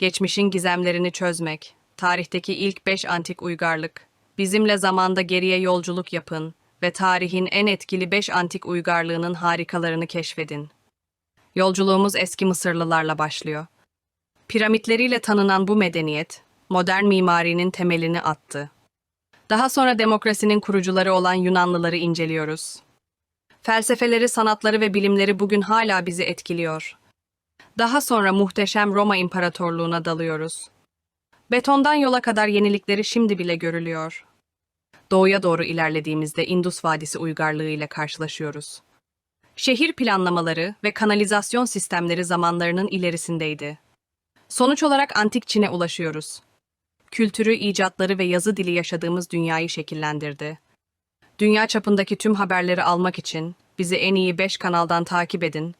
Geçmişin gizemlerini çözmek, tarihteki ilk beş antik uygarlık. Bizimle zamanda geriye yolculuk yapın ve tarihin en etkili beş antik uygarlığının harikalarını keşfedin. Yolculuğumuz eski Mısırlılarla başlıyor. Piramitleriyle tanınan bu medeniyet, modern mimarinin temelini attı. Daha sonra demokrasinin kurucuları olan Yunanlıları inceliyoruz. Felsefeleri, sanatları ve bilimleri bugün hala bizi etkiliyor. Daha sonra muhteşem Roma İmparatorluğu'na dalıyoruz. Betondan yola kadar yenilikleri şimdi bile görülüyor. Doğuya doğru ilerlediğimizde Indus Vadisi uygarlığı ile karşılaşıyoruz. Şehir planlamaları ve kanalizasyon sistemleri zamanlarının ilerisindeydi. Sonuç olarak antik Çin'e ulaşıyoruz. Kültürü, icatları ve yazı dili yaşadığımız dünyayı şekillendirdi. Dünya çapındaki tüm haberleri almak için bizi en iyi 5 kanaldan takip edin